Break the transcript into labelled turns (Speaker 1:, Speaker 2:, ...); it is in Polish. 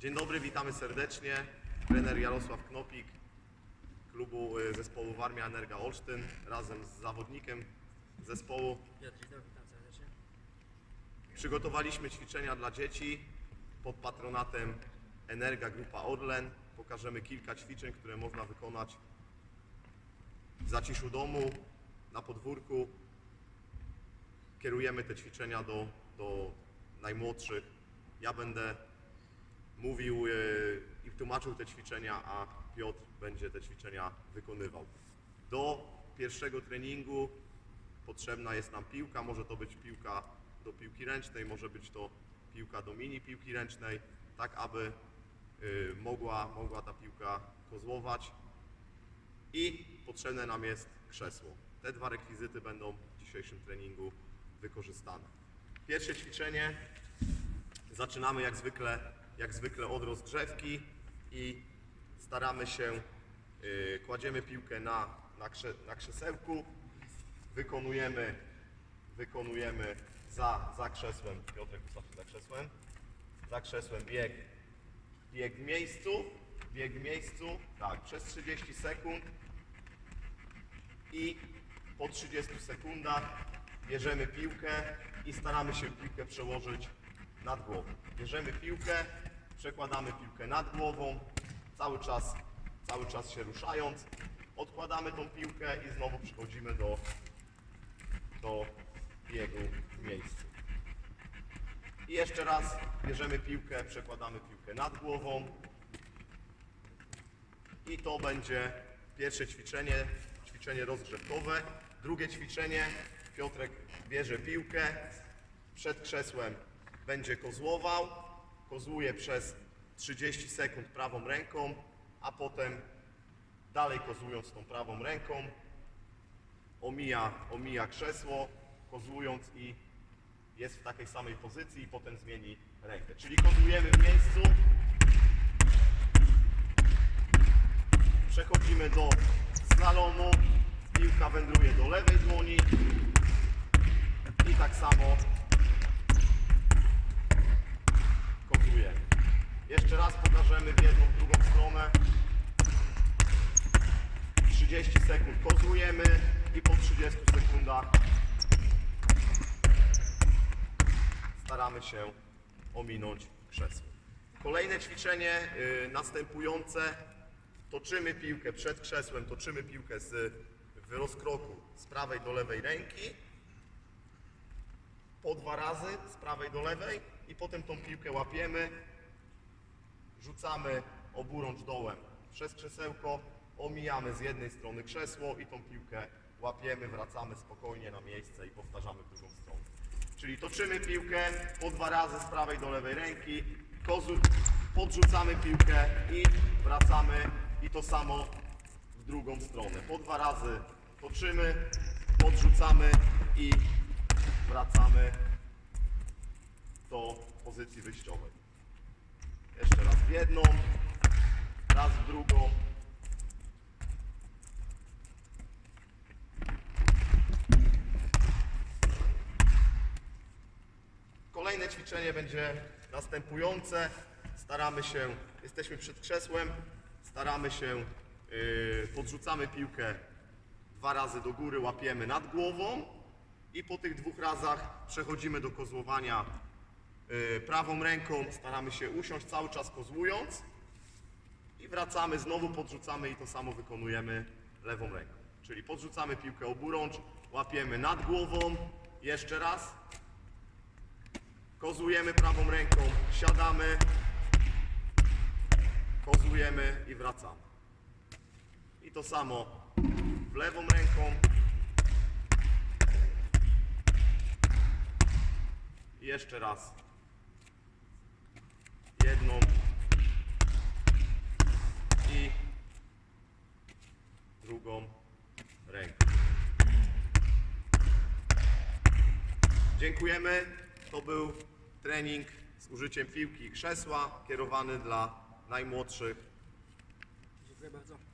Speaker 1: Dzień dobry, witamy serdecznie. Trener Jarosław Knopik, klubu y, zespołu Warmia Energa Olsztyn, razem z zawodnikiem zespołu.
Speaker 2: Piotr witam serdecznie.
Speaker 1: Przygotowaliśmy ćwiczenia dla dzieci pod patronatem Energa Grupa Orlen. Pokażemy kilka ćwiczeń, które można wykonać w zaciszu domu, na podwórku. Kierujemy te ćwiczenia do, do najmłodszych. Ja będę mówił yy, i tłumaczył te ćwiczenia, a Piotr będzie te ćwiczenia wykonywał. Do pierwszego treningu potrzebna jest nam piłka. Może to być piłka do piłki ręcznej, może być to piłka do mini piłki ręcznej, tak aby y, mogła, mogła ta piłka kozłować. I potrzebne nam jest krzesło. Te dwa rekwizyty będą w dzisiejszym treningu wykorzystane. Pierwsze ćwiczenie zaczynamy jak zwykle, jak zwykle od rozgrzewki i staramy się, y, kładziemy piłkę na, na, krze, na krzesełku, wykonujemy, wykonujemy za, za krzesłem, Piotrek ustaw za krzesłem, za krzesłem bieg, bieg w miejscu, bieg w miejscu, tak, przez 30 sekund i po 30 sekundach bierzemy piłkę i staramy się piłkę przełożyć nad głową. Bierzemy piłkę, przekładamy piłkę nad głową, cały czas, cały czas się ruszając, odkładamy tą piłkę i znowu przechodzimy do, do biegu w miejscu. I jeszcze raz bierzemy piłkę, przekładamy piłkę nad głową, i to będzie pierwsze ćwiczenie, ćwiczenie rozgrzewkowe. Drugie ćwiczenie, Piotrek bierze piłkę, przed krzesłem będzie kozłował, kozłuje przez 30 sekund prawą ręką, a potem dalej kozłując tą prawą ręką, omija, omija krzesło, kozłując i jest w takiej samej pozycji i potem zmieni rękę. Czyli kozłujemy w miejscu, Przechodzimy do slalomu. Piłka wędruje do lewej dłoni. I tak samo kozujemy. Jeszcze raz pokażemy w jedną, w drugą stronę. 30 sekund kozujemy i po 30 sekundach staramy się ominąć krzesło. Kolejne ćwiczenie y, następujące. Toczymy piłkę przed krzesłem, toczymy piłkę z, w rozkroku z prawej do lewej ręki. Po dwa razy z prawej do lewej i potem tą piłkę łapiemy. Rzucamy oburącz dołem przez krzesełko, omijamy z jednej strony krzesło i tą piłkę łapiemy, wracamy spokojnie na miejsce i powtarzamy w drugą stronę. Czyli toczymy piłkę po dwa razy z prawej do lewej ręki, podrzucamy piłkę i wracamy i to samo w drugą stronę. Po dwa razy toczymy, podrzucamy i wracamy do pozycji wyjściowej. Jeszcze raz w jedną, raz w drugą. Kolejne ćwiczenie będzie następujące. Staramy się, jesteśmy przed krzesłem, staramy się, yy, podrzucamy piłkę dwa razy do góry, łapiemy nad głową i po tych dwóch razach przechodzimy do kozłowania yy, prawą ręką, staramy się usiąść cały czas kozłując i wracamy, znowu podrzucamy i to samo wykonujemy lewą ręką. Czyli podrzucamy piłkę oburącz, łapiemy nad głową, jeszcze raz, Kozujemy prawą ręką, siadamy, kozujemy i wracamy. I to samo w lewą ręką. I jeszcze raz. Jedną. I drugą ręką. Dziękujemy. To był trening z użyciem piłki i krzesła kierowany dla najmłodszych.
Speaker 2: Dziękuję bardzo.